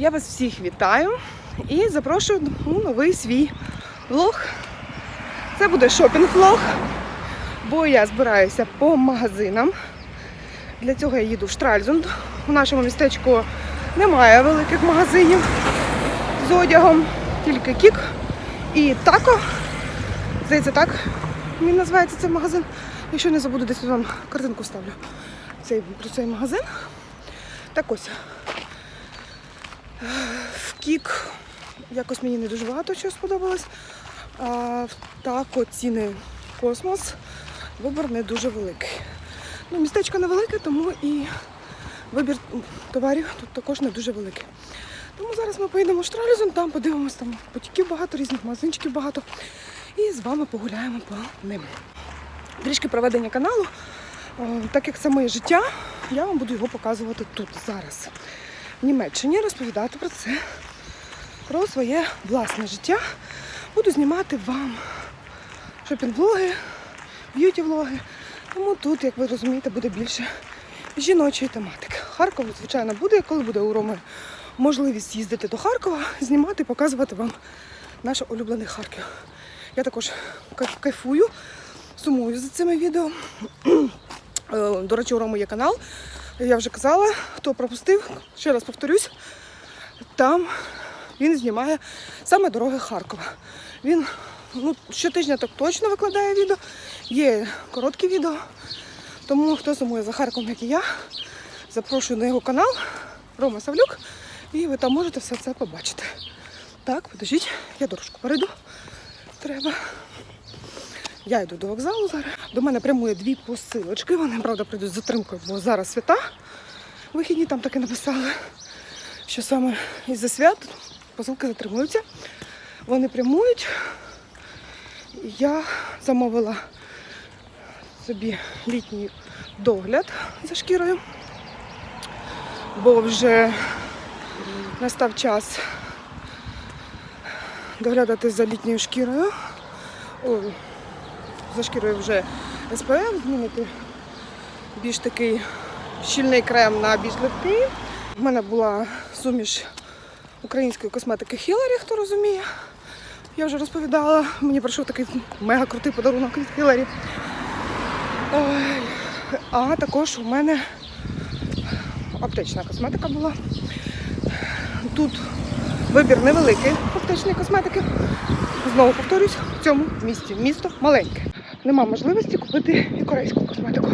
Я вас всіх вітаю і запрошую у новий свій влог. Це буде шопінг-влог, бо я збираюся по магазинам. Для цього я їду в Штральзунд. У нашому містечку немає великих магазинів з одягом, тільки кік і тако. Здається, так він називається цей магазин. Якщо не забуду, десь вам картинку вставлю цей, про цей магазин. Так ось. В Кік якось мені не дуже багато чого сподобалось. А тако ціни космос. Вибір не дуже великий. Ну, містечко невелике, тому і вибір товарів тут також не дуже великий. Тому зараз ми поїдемо в Штралізон, там подивимось, там потіків багато, різних магазинчиків багато. І з вами погуляємо по ним. Трішки проведення каналу. Так як це моє життя, я вам буду його показувати тут зараз. Німеччині розповідати про це, про своє власне життя. Буду знімати вам шопінг-влоги, б'юті-влоги. Тому тут, як ви розумієте, буде більше жіночої тематики. Харков, звичайно, буде, коли буде у Роми можливість їздити до Харкова, знімати, показувати вам наш улюблений Харків. Я також кайфую, сумую за цими відео. Е, До речі, у Роми є канал. Я вже казала, хто пропустив, ще раз повторюсь, там він знімає саме дороги Харкова. Він ну, щотижня так точно викладає відео. Є короткі відео. Тому хто сумує за Харковом, як і я, запрошую на його канал Рома Савлюк, і ви там можете все це побачити. Так, подождіть, я дорожку перейду. Треба. Я йду до вокзалу зараз. До мене прямує дві посилочки. Вони, правда, прийдуть з затримкою, бо зараз свята. Вихідні там таки написали, що саме із-за свят посилки затримуються. Вони прямують. Я замовила собі літній догляд за шкірою, бо вже настав час доглядати за літньою шкірою. О, за шкірою вже СПФ, змінити більш такий щільний крем на більш легкий. У мене була суміш української косметики Хіларі, хто розуміє. Я вже розповідала, мені прийшов такий мега крутий подарунок від Хіларі. А також у мене аптечна косметика була. Тут вибір невеликий аптечної косметики. Знову повторюсь, в цьому місті. Місто маленьке. Нема можливості купити і корейську косметику.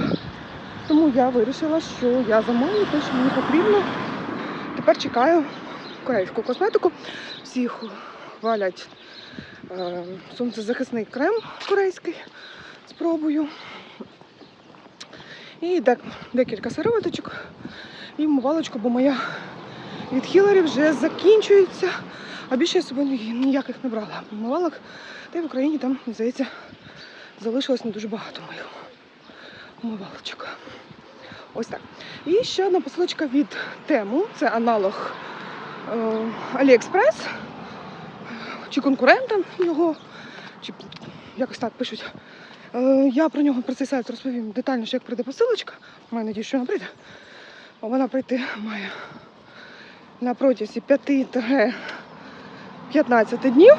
Тому я вирішила, що я замовлю те, що мені потрібно. Тепер чекаю корейську косметику. Всі ху- хвалять е, сонцезахисний крем корейський. Спробую. І дек- декілька сироваточок і вмивалочку, бо моя від Хіларі вже закінчується. А більше я ні- ніяких не брала. Вмивалок, та й в Україні там, здається, залишилось не дуже багато моїх умивалочок. Ось так. І ще одна посилочка від Тему. Це аналог е, AliExpress. Чи конкурентам його, чи якось так пишуть. Е, я про нього про цей сайт розповім детальніше, як прийде посилочка. Маю надію, що вона прийде. Вона прийти має на протязі 5-15 днів.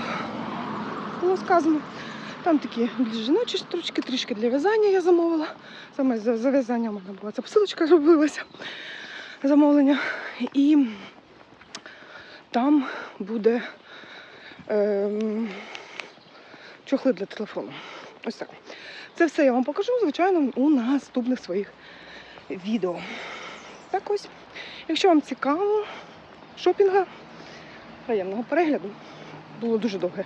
Було сказано. Там такі більш жіночі стручки, трішки для в'язання я замовила. Саме за, за в'язання в була ця посилочка робилася замовлення. І там буде ем, чохли для телефону. Ось так. Це все я вам покажу, звичайно, у наступних своїх відео. Так ось. Якщо вам цікаво шопінга, приємного перегляду. Було дуже довге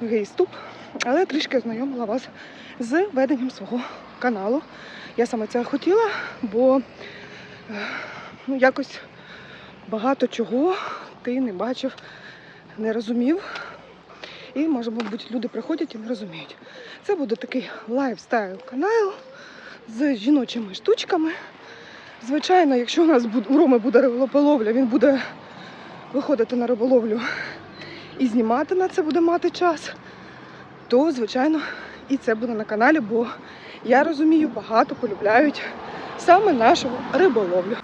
довгий ступ, але трішки ознайомила вас з веденням свого каналу. Я саме це хотіла, бо е, ну, якось багато чого ти не бачив, не розумів. І, може, мабуть, люди приходять і не розуміють. Це буде такий лайфстайл канал з жіночими штучками. Звичайно, якщо у нас у Роми буде риболовля, він буде виходити на риболовлю і знімати на це буде мати час, то, звичайно, і це буде на каналі, бо я розумію, багато полюбляють саме нашу риболовлю.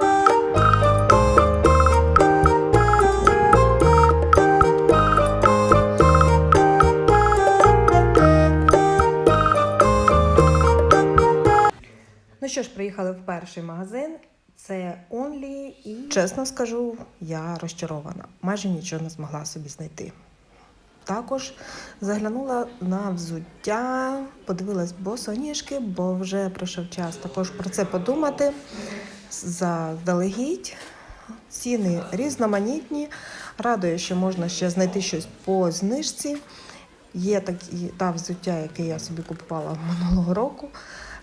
Ну що ж, приїхали в перший магазин. Це Only і чесно скажу, я розчарована. Майже нічого не змогла собі знайти. Також заглянула на взуття, подивилась босоніжки, бо вже прийшов час також про це подумати заздалегідь. Ціни різноманітні. Радує, що можна ще знайти щось по знижці. Є такі та взуття, яке я собі купувала минулого року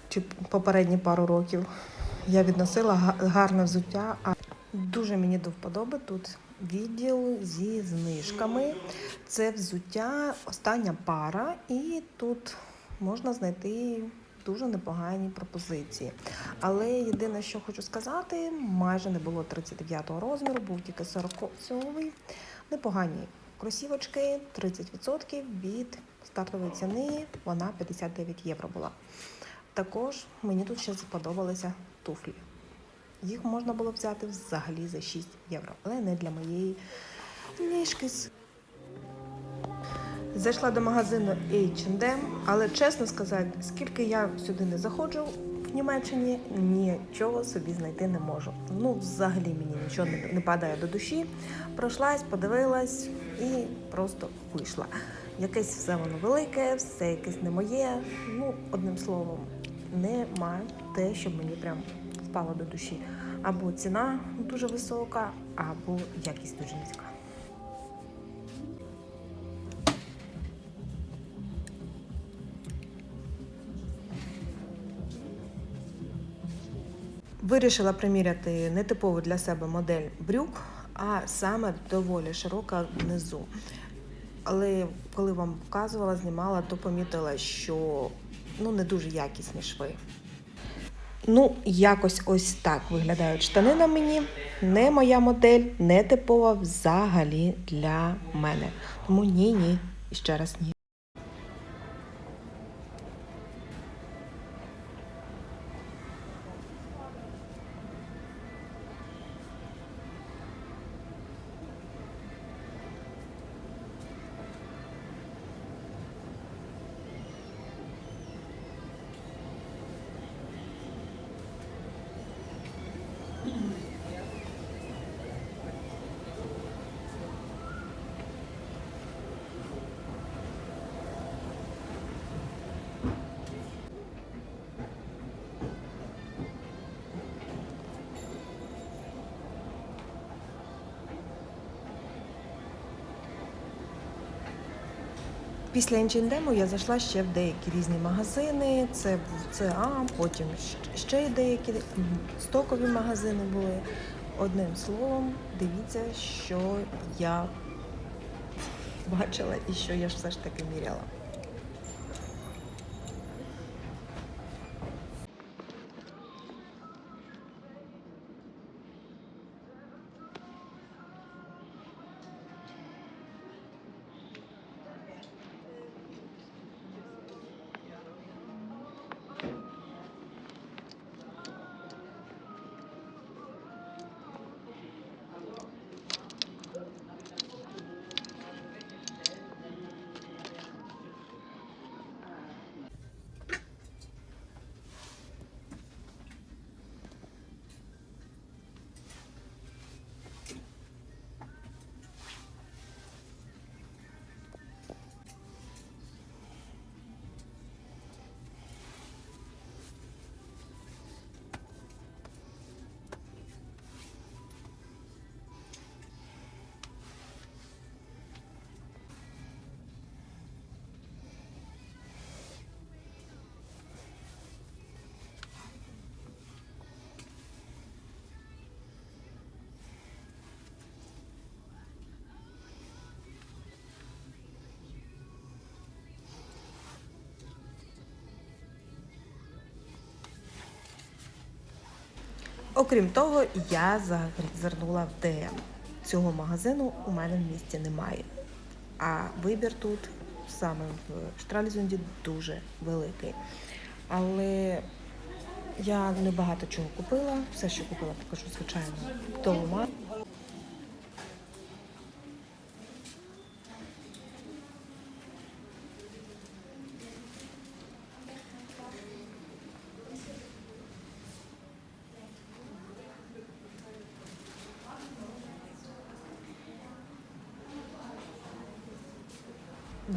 чи попередні пару років. Я відносила гарне взуття. А дуже мені до вподоби тут відділ зі знижками. Це взуття остання пара, і тут можна знайти дуже непогані пропозиції. Але єдине, що хочу сказати, майже не було 39-го розміру, був тільки 40-й. Непогані кросівочки, 30% від стартової ціни, вона 59 євро була. Також мені тут ще сподобалися туфлі. Їх можна було взяти взагалі за 6 євро, але не для моєї ніжки. Зайшла до магазину H&M, але чесно сказати, скільки я сюди не заходжу в Німеччині, нічого собі знайти не можу. Ну, взагалі мені нічого не, падає до душі. Пройшлась, подивилась і просто вийшла. Якесь все воно велике, все якесь не моє. Ну, одним словом, немає те, щоб мені прям впало до душі. Або ціна дуже висока, або якість дуже низька. Вирішила приміряти нетипову для себе модель брюк, а саме доволі широка внизу. Але коли вам показувала, знімала, то помітила, що ну, не дуже якісні шви. Ну, якось ось так виглядають штани на мені. Не моя модель, не типова взагалі для мене. Тому ні, ні. Ще раз ні. Після H&M я зайшла ще в деякі різні магазини. Це був ЦА, потім ще й деякі стокові магазини були. Одним словом, дивіться, що я бачила і що я ж все ж таки міряла. Окрім того, я зазирнула в ДМ. Цього магазину у мене в місті немає. А вибір тут саме в Штральзунді дуже великий. Але я не багато чого купила. Все, що купила, покажу, звичайно, вдома.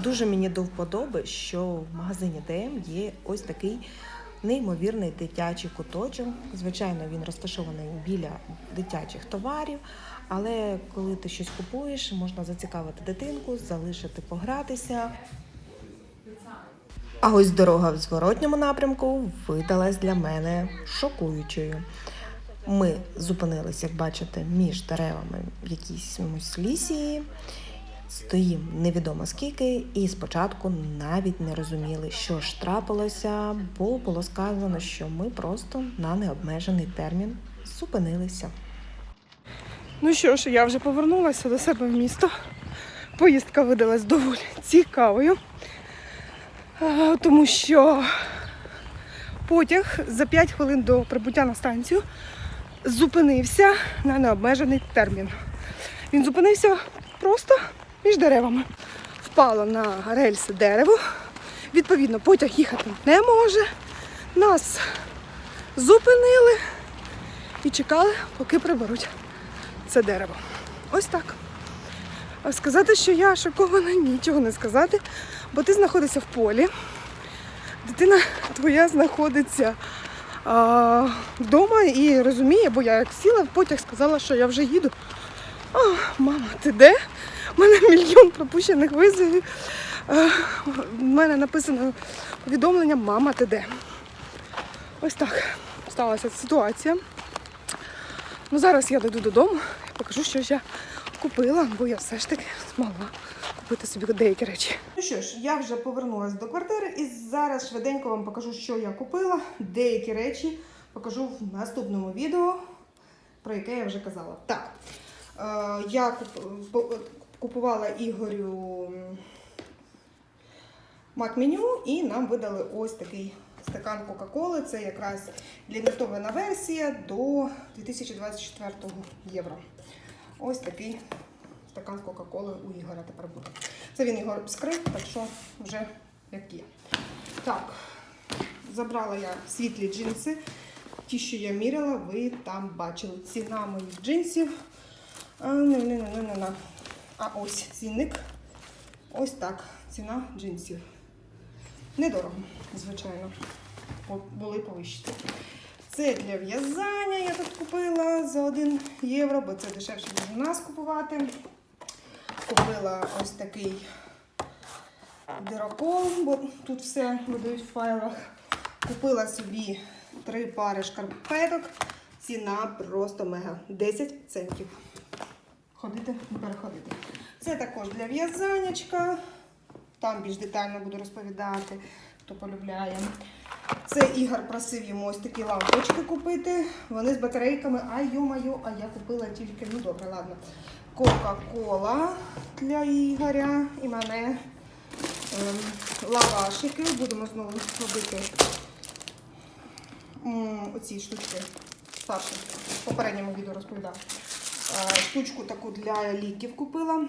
Дуже мені до вподоби, що в магазині ДМ є ось такий неймовірний дитячий куточок. Звичайно, він розташований біля дитячих товарів, але коли ти щось купуєш, можна зацікавити дитинку, залишити погратися. А ось дорога в зворотньому напрямку видалась для мене шокуючою. Ми зупинилися, як бачите, між деревами в якійсь лісі. Стоїмо невідомо скільки, і спочатку навіть не розуміли, що ж трапилося, бо було сказано, що ми просто на необмежений термін зупинилися. Ну що ж, я вже повернулася до себе в місто. Поїздка видалась доволі цікавою, тому що потяг за 5 хвилин до прибуття на станцію зупинився на необмежений термін. Він зупинився просто між деревами. Впало на рельси дерево. Відповідно, потяг їхати не може. Нас зупинили і чекали, поки приберуть це дерево. Ось так. А сказати, що я шокована, нічого не сказати, бо ти знаходишся в полі. Дитина твоя знаходиться а, вдома і розуміє, бо я як сіла в потяг, сказала, що я вже їду. А, мама, ти де? У мене мільйон пропущених визовів. А, в мене написано повідомлення Мама, ти де? Ось так сталася ситуація. Ну зараз я дойду додому і покажу, що я купила, бо я все ж таки змогла купити собі деякі речі. Ну що ж, я вже повернулася до квартири і зараз швиденько вам покажу, що я купила. Деякі речі покажу в наступному відео, про яке я вже казала. Так, е, я купувала Ігорю Мак-меню і нам видали ось такий стакан Кока-Коли. Це якраз лімітована версія до 2024 євро. Ось такий стакан Кока-Коли у Ігоря тепер буде. Це він його скрив, так що вже як є. Так, забрала я світлі джинси. Ті, що я міряла, ви там бачили. Ціна моїх джинсів. А, не, не, не, не, не. А ось цінник. Ось так. Ціна джинсів. Недорого, звичайно. Були повищені. Це для в'язання я тут купила за 1 євро, бо це дешевше ніж у нас купувати. Купила ось такий дирокол, бо тут все видають в файлах. Купила собі три пари шкарпеток. Ціна просто мега. 10 центів. Ходити, переходити. Це також для в'язанячка. Там більш детально буду розповідати, хто полюбляє. Це Ігор просив йому ось такі лампочки купити. Вони з батарейками. Ай, йо-майо, а я купила тільки, ну добре, ладно. Кока-кола для Ігоря і мене. Ем, лавашики. Будемо знову робити м, оці штучки. Саша в попередньому відео розповідав. Е, Штучку таку для ліків купила.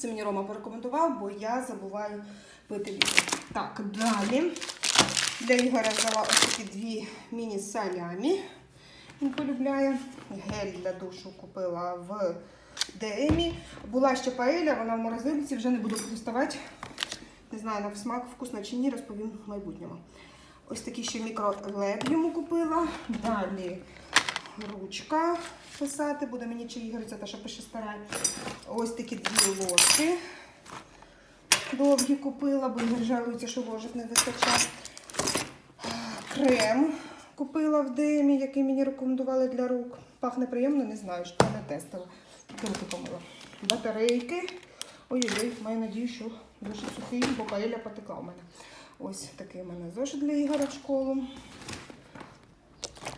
Це мені Рома порекомендував, бо я забуваю пити ліки. Так, далі. Для Ігоря взяла ось такі дві міні-салямі. Він полюбляє. Гель для душу купила в ДМі. Була ще паеля, вона в морозильці, вже не буду доставати. Не знаю, на смак вкусно чи ні, розповім в майбутньому. Ось такі ще мікролед йому купила. Далі ручка писати, буде мені чи Ігор, це те, що пише стара. Ось такі дві ложки. Довгі купила, бо Ігор жалується, що ложок не вистачає. Крем купила в Демі, який мені рекомендували для рук. Пахне приємно, не знаю, що не тестила. Руки помила. Батарейки. Ой-ой, маю надію, що дуже сухий, бо паеля потекла у мене. Ось такий у мене зошит для Ігоря в школу.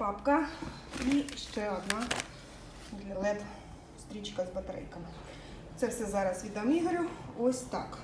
Папка і ще одна для LED стрічка з батарейками. Це все зараз віддам Ігорю. Ось так.